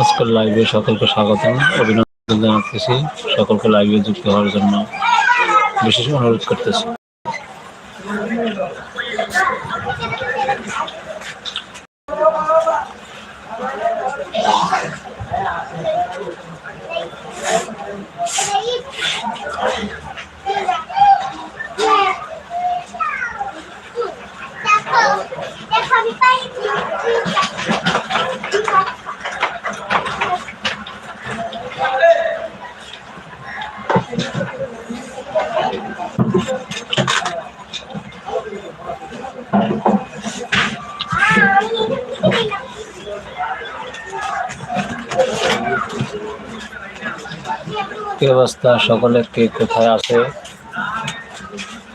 আজকের লাইভে সকলকে স্বাগত অভিনন্দন জানাতেছি সকলকে লাইভে যুক্ত হওয়ার জন্য। বিশেষ অনুরোধ করতেছি। কি অবস্থা? সকলে কে কোথায় আছে?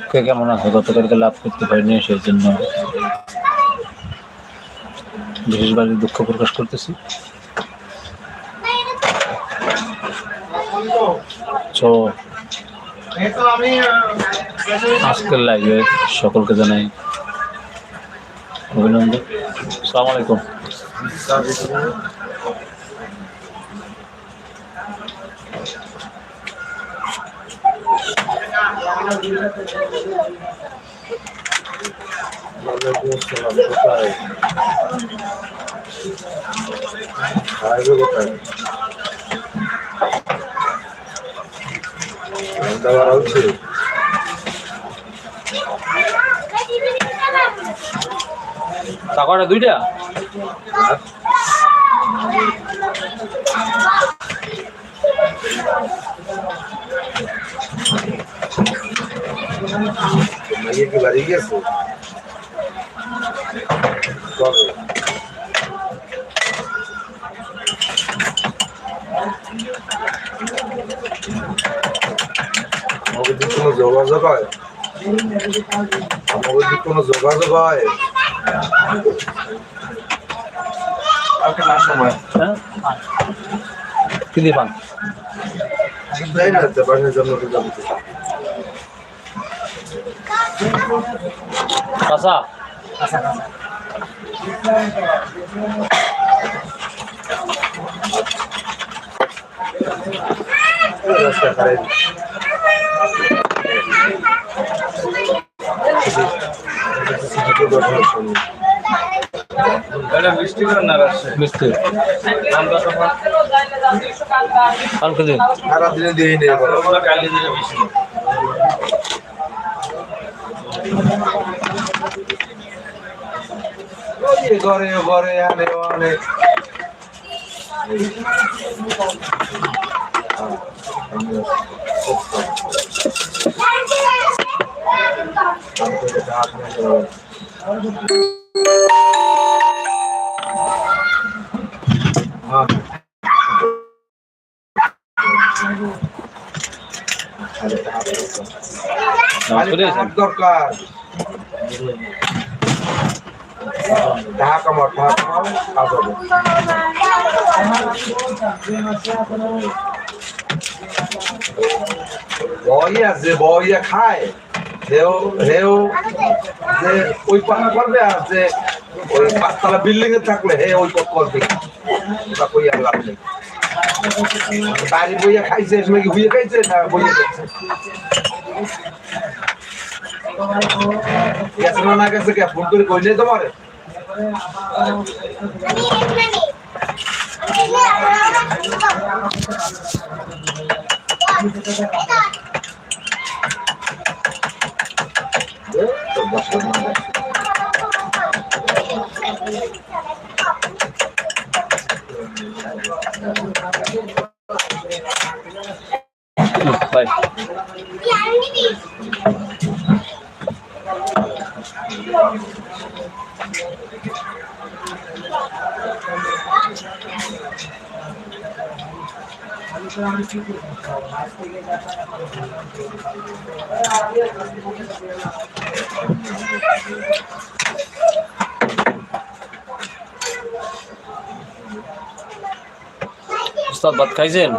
কে কেমন আছে? গতকালকে লাভ করতে পারিনি সেই জন্য বিশেষভাবে দুঃখ প্রকাশ করতেছি। আজকের লাইভে সকলকে জানাই অভিনন্দন। সালাম আলাইকুম টাকাটা দুইটা আগে কি বাড়ি গেছে? কবে আমাকে যদি কোনো যোগাযোগ হয়? আমাকে কোনো যোগাযোগ হয়? হ্যাঁ? কি দিয়ে পান? জন্য তো। কাঁচা? রাস্তা খারাপ মিষ্টি। কালকে দিন। দিনে। দিয়ে নেই বলো ওই ঘরে ঘরে আনে গেছেন দরকার। কাজ হবে বইয়া যে বইয়া খায় হেও হেও যে ওই পাকা করবে আর যে ওই পাঁচতলা বিল্ডিং এ থাকলে, হে, ওই পথ করবে। কই আর লাভ নেই। বাড়ি বইয়া খাইছে সময় কি হুইয়ে খাইছে না বইয়া খাইছে? না গেছে কে? ফোন করে কইলে তোমার? Bye. উস্তাদ ভাত খাইছেন?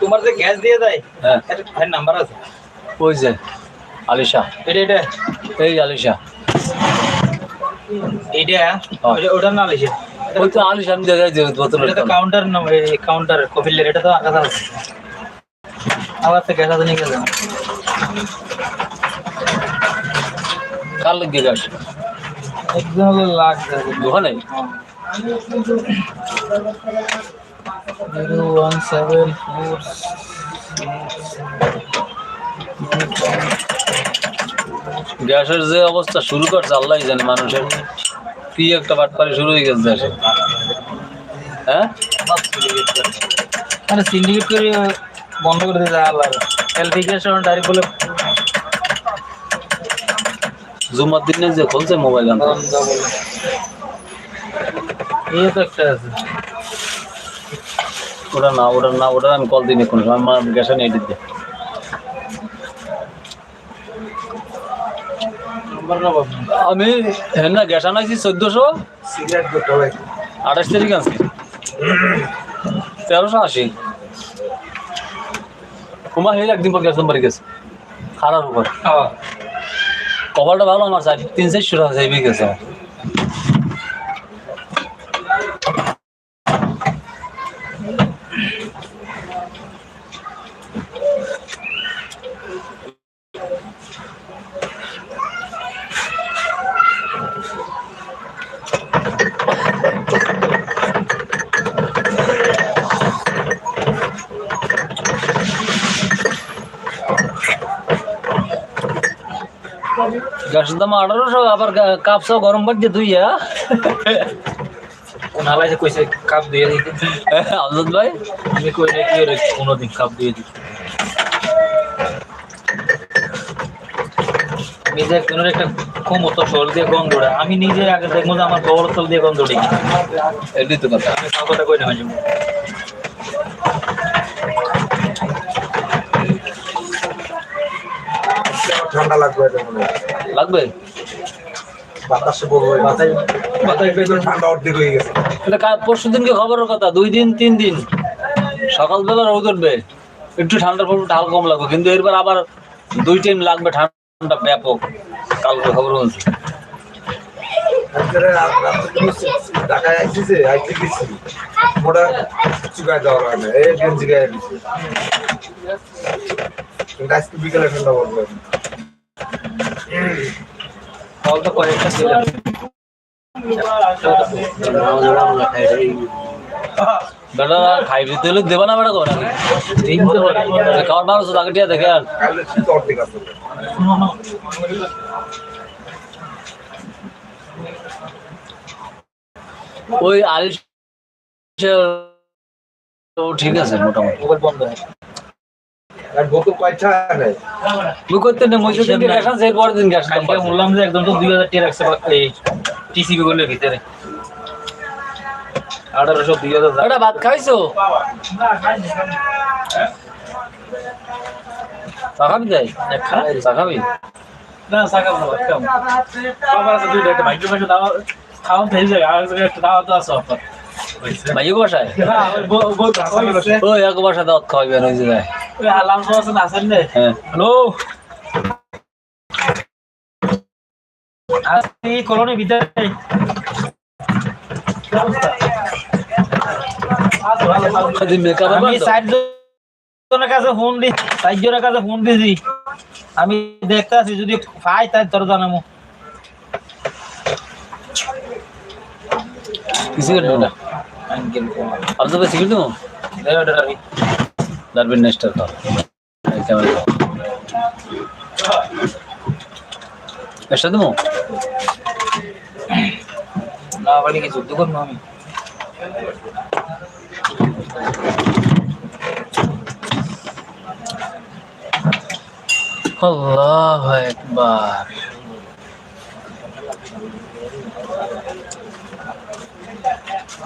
তোমার যে গ্যাস দিয়ে দেয় হ্যাঁ এর ভাইয়ের নাম্বার আছে ওই যে আলিশা এটা এটা এই আলিশা এইটা ওটা- ওটার না লিখে ওই তো আলিশা আমি দেখাই যে বোতলের এটা তো তলে। কাউন্টার নাম কাউন্টার কপিলের এটা তো আকাশ আছে আবার তো গ্যাস আছে নিয়ে গেছে কার লাগিয়ে গাছ একদম লাগছে দোকানে? জিরো ওয়ান সেভেন ফোর গ্যাসের যে অবস্থা শুরু করছে আল্লাহ জানে মানুষের কি একটা বাটপারি শুরু হয়ে গেছে দেশে হ্যাঁ? মানে সিন্ডিকেট করে বন্ধ করে দিতে আল্লাহ গ্যাস ডাইরেক্ট বলে জুমার দিনে যে খুলছে মোবাইল এই তো একটা আছে। ওটা না ওটা না ওটা আমি কল দিই কোনো সময় আমার গ্যাসে নিয়ে দিতে আমি হ্যাঁ না গ্যাস আনাইছি চোদ্দশো। আঠাশ তারিখ আছে তেরোশো আশি। কুমা হয়ে একদিন পর গ্যাস নাম্বার গেছে খারাপ উপর কপালটা ভালো আমার চাই তিন চারশো টাকা চাইবে গেছে। গ্যাসের দাম আঠারোশো আবার গা- কাপসাও গরম পাচ্ছে তুই হ্যাঁ কোন হালাইছে কইছে কাপ দিয়ে দিতে? আজাদ ভাই? আমি কই না কি রে কোনোদিন কাপ দিয়ে দিতে। যে কোনো একটা ক্ষমতা সল দিয়ে গন্ধ ওঠে। আমি নিজে আগে দেখব যে আমার বড় তল দিয়ে গন্ধ কিনা। এটাই তো কথা। আমি কথাটা কই না মাঝে ঠান্ডা লাগবে এটা মনে হয়। লাগবে? পরশু দিনকে খবরের কথা দুই দিন তিন দিন। সকালবেলা রোদ উঠবে একটু ঠান্ডার পর ঢাল কম লাগবে। কিন্তু এরপর আবার দুই টাইম লাগবে ঠান্ডা ব্যাপক কালকে খবর রাত্রে তুমি ঢাকায় আইতে গেছি। মোটা চুকায় দেওয়ার এই গেঞ্জি গায়ে দিছে। আজকে বিকেলে ঠান্ডা পড়বে। তো কয়েকটা ছিল বেটা খাই দিতে হলে দেবা না বেটা কো নাকি খাওয়ার বারোশো টাকা টিয়া দেখে আর কালে শীত অর্ধেক আছে ওই আলিশ ও ঠিক আছে মোটামুটি। বন্ধ আর বোতল কয়টা নেই মুই করতে নেই মহিষের দিনকে গ্যাস আছে এরপর দিন গ্যাস কালকে বললাম যে একদম তো দুই হাজার টাকা রাখছে এই টিসিবি গুলোর ভিতরে। আঠারোশো দুই হাজার বেটা ভাত খাইছো? চা খাবি তাই? চা খাবি? না সাকা ভালো কেমন বাবা আছে দুইটা একটা মাইক্রো মাইক্রো দাওয়া খাওয়া ফেলে যায় আর একটা দাওয়া তো আছে অফার ভাই এক বাসায়? ওই বসে। এক বাসায় দাওয়াত খাওয়াইবেন ওই যে আছেন আছেন হ্যাঁ। হ্যালো? আজকে এই ভিতরে আমি কাছে কাছে দেখতে আছি যদি পাই তাই তোর জানাব। সিগারেট না আর তো সিগারেট দেবো নেস্টার এই ক্যামেরা খাও দেবো? না বলি কি যুদ্ধ আমি। আল্লাহ একবার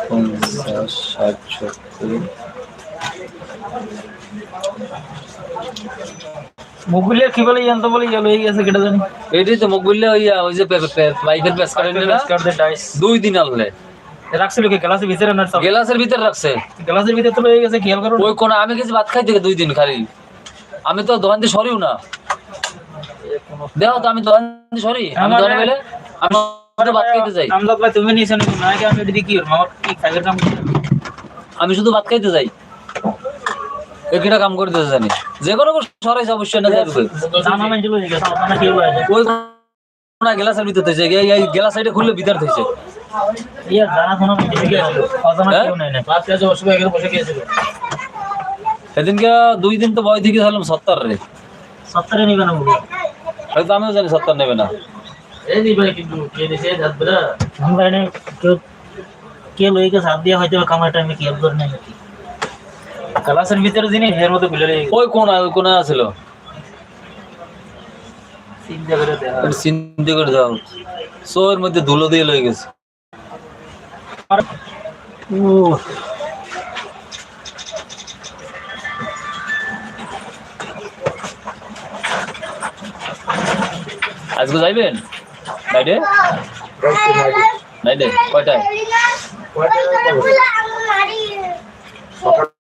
পঞ্চাশ ষাট সত্তর। মোবাইলের কি বলে জানতো বলে? গেল এই গেছে কেটে জানি। এটাই তো মুখ ওই ওই যে পাইপের প্যাস কাটেন না? দুই দিন আনলে। রাখছিল কি? গ্লাসের ভিতরে না সব? ভিতরে রাখছে। গ্লাসের ভিতরে তো হয়ে গেছে খেয়াল করো ওই কোন আমি গেছি ভাত খাইতে দুই দিন খালি। আমি তো দোকান দিয়ে সরিও না। দেখো তো আমি দোকান দিয়ে সরি? আমি দোকানে গেলে আমি ভাত খাইতে যাই। আমদাদ ভাই তুমি নিছেন না কি আমি এদিকে কি আমার কি খাইতে কাম আমি শুধু ভাত খাইতে যাই। একটা কাম করে দিতে জানি। যে কোনো সরাইছে অবশ্যই না যাবে ওই কোনা গেলাসের ভিতর থেকে, এই গেলাস সাইডে খুললে ভিতর থেকে। হ্যাঁ? না সেদিনকে দুই দিন তো বয় থেকে ছিলাম সত্তর রে। সত্তরে নিবে না হয়তো আমিও জানি সত্তর নেবে না। এই নিবে কিন্তু কে দিছে হাত বলা আমরা হয়তো কামার টাইমে কি হেল্প করে নাই নাকি? ক্লাসের ভিতরে জিনিস এর মধ্যে খুলে ওই কোনা ওই কোনা ছিল চিন্তা করে যাও সোয়ের মধ্যে ধুলো দিয়ে লয়ে গেছে। আজকে যাইবেন? নাইডে নাই নাইডে কয়টায়?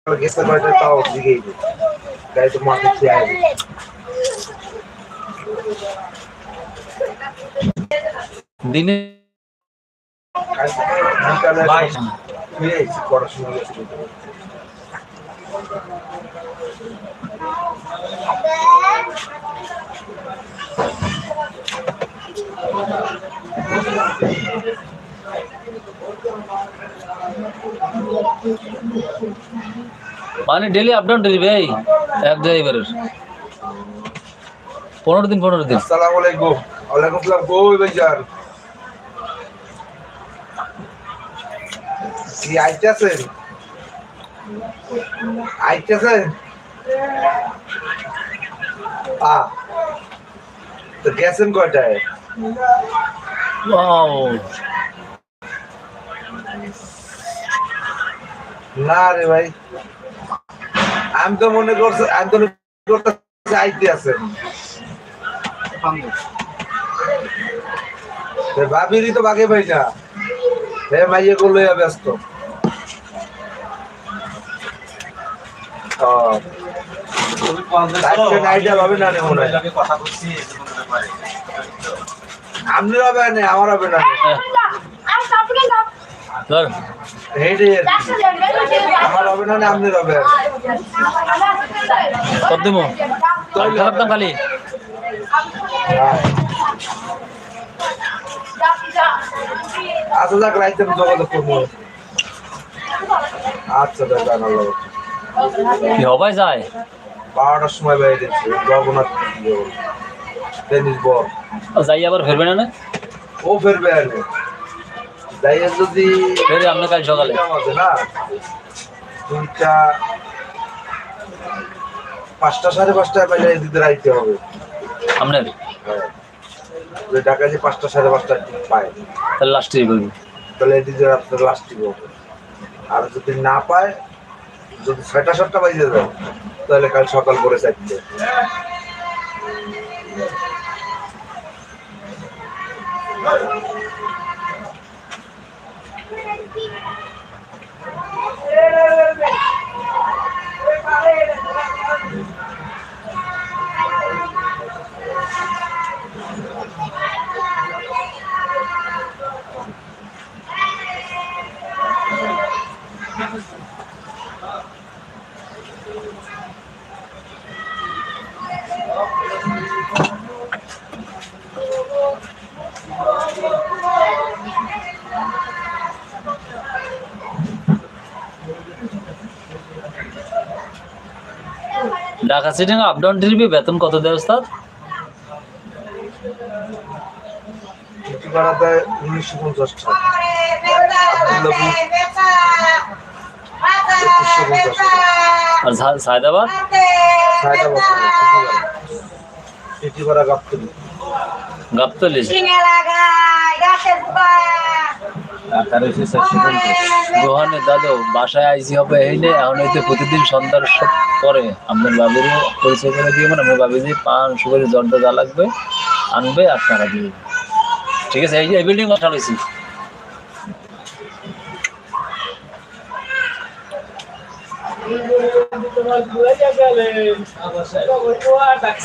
সকালে গেছে কয়টা তাও দিকেই গাড়ি তো মাঠে খেয়ে আইবে দিনে পড়াশোনা মানে ডেলি আপ ডাউন ডেলি ভাই এক ড্রাইভারের পনেরো দিন পনেরো দিন। আসসালামু আলাইকুম। ওয়ালাইকুম আসসালাম। কই ভাইজান কি আইতেছেন? আইতেছেন? আ তো গেছেন কয়টায়? Wow. না রে ভাই। আমি তো মনে করছি আমি তো মনে করতেছি আইতে আছেন তে ভাবিরই তো বাগে ভাই না। হে মাইয়ে গুলো ব্যস্ত। ও, আজকে না রে মনে হয়। আপনি হবে না আমার হবে না। ধর। আমার হবে না আপনি হবে। কত দেবো? খারাপ খালি। আচ্ছা যাক রাইতে আমি যোগাযোগ করব। আচ্ছা দাদা কি যায়? বারোটার সময় বাইরে জগন্নাথ টেনিস বল যাই আবার ফেরবে না না? ও ফেরবে আনে যাই হোক যদি আপনি কাল সকালে। না? দুইটা পাঁচটা সাড়ে পাঁচটায় বাইরে দিতে রাইতে হবে। আপনার? হ্যাঁ। যে ঢাকা যে পাঁচটা সাড়ে পাঁচটার ঠিক পায়। তাহলে লাস্টে বলবি তাহলে এদিকে রাত্রে লাস্টিক হবে আর যদি না পায় যদি ছয়টা সাতটা বাজে যায় তাহলে কাল সকাল করে চাইতে Yeah. Dhaka sitting up down ট্রিপে বেতন কত দেয় ওস্তাদ? আর সায়দাবাদ? গাবতলি। গাছের রোহানে দাদু, বাসায় আইসি হবে এই এখন হইতে প্রতিদিন সন্ধ্যার পরে আপনার বাবির পরিচয় করে দিয়ে মানে আমার বাবি যে পাঁচশো করে জর্দা যা লাগবে আনবে আর দিয়ে ঠিক আছে, এই যে বিল্ডিং বাসা রয়েছি।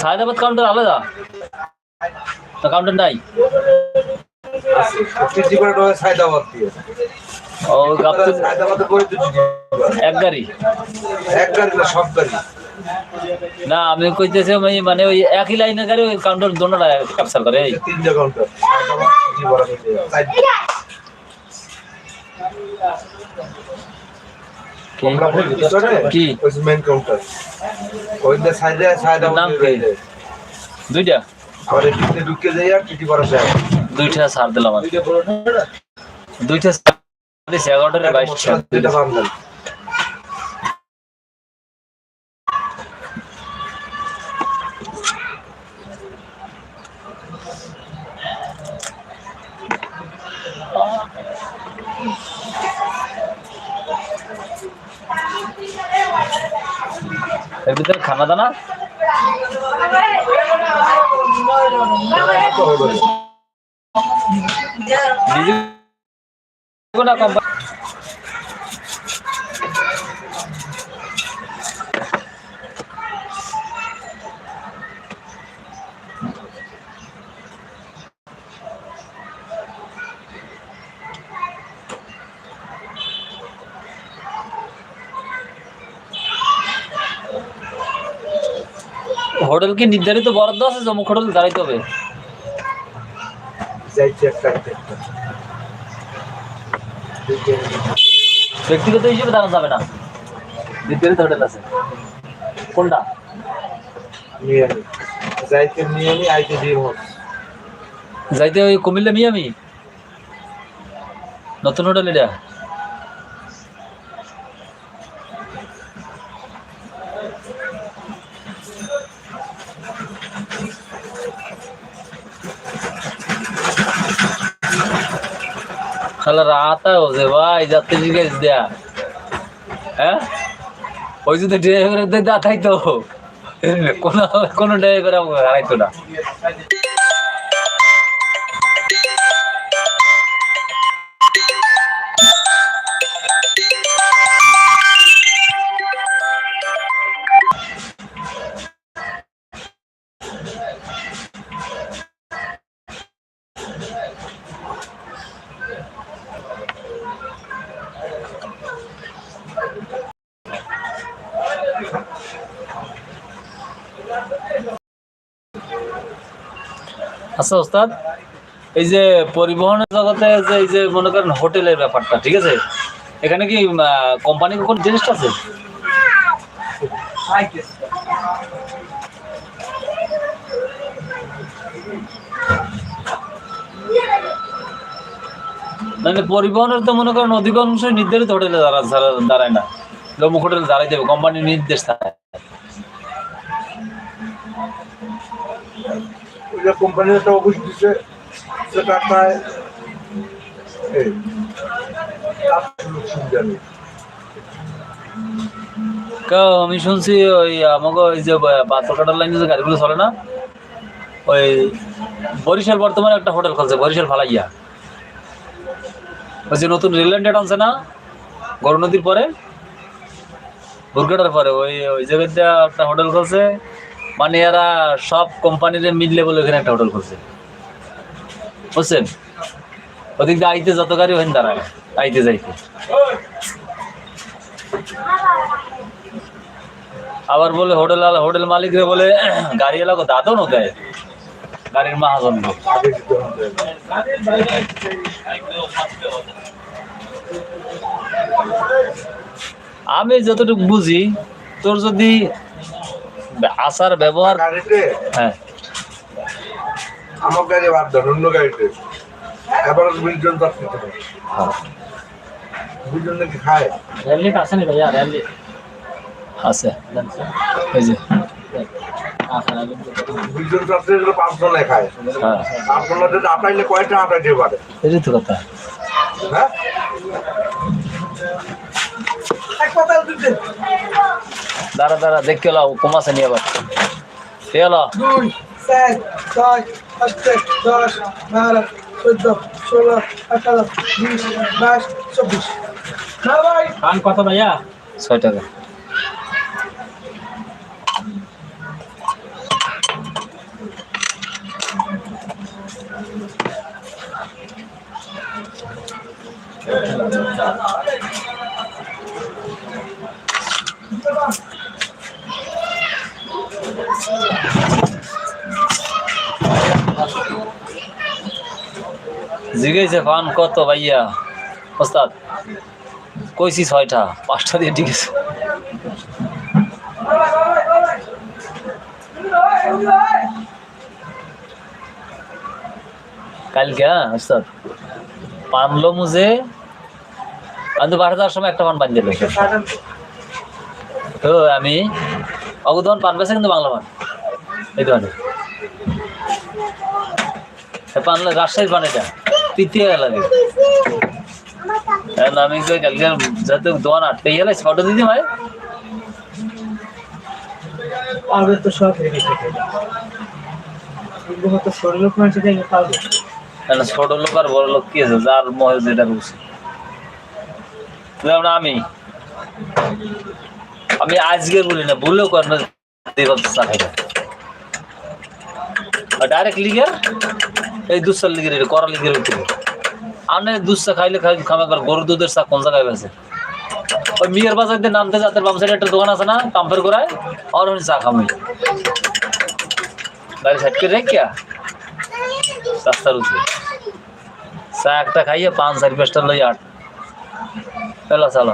সায়দাবাদ কাউন্টার আলাদা। কাউন্টার নাই। টিটি করে ঢোকে সায়দাবাদ দিয়ে। ও গাবতলি করে এক গাড়ি? এক গাড়ি না সব গাড়ি? না আমি কইতেছি মানে ওই একই লাইনে গাড়ি ওই কাউন্টার দোনোটা ক্যাপচার করে এই। তিনটা কাউন্টার সায়দাবাদ টিটি বড় কমলাপুর ভিতরে কি? মেন কাউন্টার ওই যে সাইডে নাম কি? দুইটা? ঢুকে যাই আর টিটি করা যায়। দুইটা ছাড় দিলাম আর দুইটা ছাড় দিছি এগারোটার বাইশ এর ভিতরে খানা দানা। হোটেল কি নির্ধারিত বরাদ্দ আছে জমুক হোটেল দাঁড়াইতে হবে যাইছি একটা একটা ব্যক্তিগত হিসেবে দাঁড়ানো যাবে না। নির্ধারিত হোটেল আছে। কোনটা? নি যাইতে নিয়ে আইতে হোক। যাইতে ওই কুমিল্লা মিয়ামি? নতুন হোটেল এটা? রাত হচ্ছে, ভাই যাতে জিজ্ঞেস দেয়া। হ্যাঁ? ওই যদি ড্রাইভারের দা থাকতো কোনো কোনো ড্রাইভার আমাকে হারাইতো না। আচ্ছা ওস্তাদ, এই যে পরিবহনের জগতে যে এই যে মনে করেন হোটেলের ব্যাপারটা, ঠিক আছে? এখানে কি কোম্পানি কোন জিনিসটা আছে? মানে পরিবহনের তো মনে করেন অধিকাংশ নির্ধারিত হোটেলে দাঁড়া দাঁড়া- দাঁড়ায় না। লোমুখ হোটেলে দাঁড়াইতে হবে, কোম্পানির নির্দেশ থাকে। ওই যে কোম্পানি একটা অফিস দিছে সেটা প্রায় এই আমি শুনছি ওই আমাকে ওই যে পাথর কাটার লাইনে যে গাড়িগুলো চলে না, ওই বরিশাল বর্তমানে একটা হোটেল খুলছে, বরিশাল ফালাইয়া। ওই যে নতুন রেল লাইন আনছে না, গরু নদীর পরে, দুর্ঘটনার পরে, ওই ওই জায়গাতে একটা হোটেল খুলছে মানে এরা সব কোম্পানির মিললে বলে ওখানে একটা হোটেল খুলছে বুঝছেন? ওদিক দিয়ে আইতে যত গাড়ি ওখানে দাঁড়ায়, আইতে যাইতে। আবার বলে হোটেল হোটেল মালিকরে বলে, গাড়ি এলাকা দাদনও দেয়। গাড়ির মাহাজন আমি যতটুকু বুঝি, তোর যদি আচার ব্যবহার হ্যাঁ। আমার গাড়ি বাদ দেন অন্য গাড়িতে। এবার হ্যাঁ। নাকি খায়? র্যালি আছে নি ভাইয়া র্যালি। আছে। এই যে। খায়। হ্যাঁ। যদি আটাইলে কয়টা আটাইতে পারে? তো কথা। হ্যাঁ? দাঁড়া দাঁড়া দেখে লাও কমাছে নিয়ে আবার এলো দুই চার ছয় পাঁচ দশ বারো চোদ্দ ষোলো আঠারো বিশ বাইশ চব্বিশ পান কত ভাইয়া? ছয় টাকা। জিজ্ঞেসে পান কত ভাইয়া? ওস্তাদ, কইছি ছয়টা, পাঁচটা দিয়ে ঠিক আছে। কালকে হ্যাঁ ওস্তাদ। পানলো মুজে আমি তো বারো সময় একটা পান বান দিল। তো আমি, অগুদন পান পেয়েছে কিন্তু বাংলা পান। এই রাজশাহীর লাগে। আমি কালকে যাতে দোকান আটকে গেলে ফটো দিদি ভাই পারবে তো সব। রেখে এগুলো তো শরীর পৌঁছে যায় পারবে। না ছোট লোক আর বড় লোক কি আছে? যার মহে যেটা বুঝছে যেমন আমি। আমি আজকে বলি না বললেও কর না দেবার চা না ডাইরেক্ট লিগের এই দুধ লিগের এটা করা লিগের উঠে। আপনি দুধ চা খাইলে খাই খাবে গরুর দুধের চা কোন জায়গায় আছে ওই মিয়ার বাজার দিয়ে নামতে যাতে বাম সাইডে একটা দোকান আছে না, পাম্পের গোড়ায়? আর ওখানে চা খামি গাড়ি সাইড করে রেখে রাস্তার উঠে। চা একটা খাইয়ে পাঁচ চারি পাঁচটা লই আট। চলো চলো।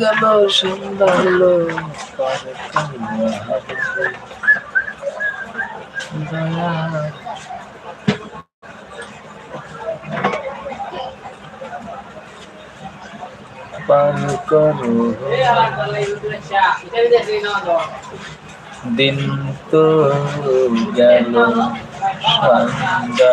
গেল সন্ধ্যা হলো পার করো দিন তো গেল সন্ধ্যা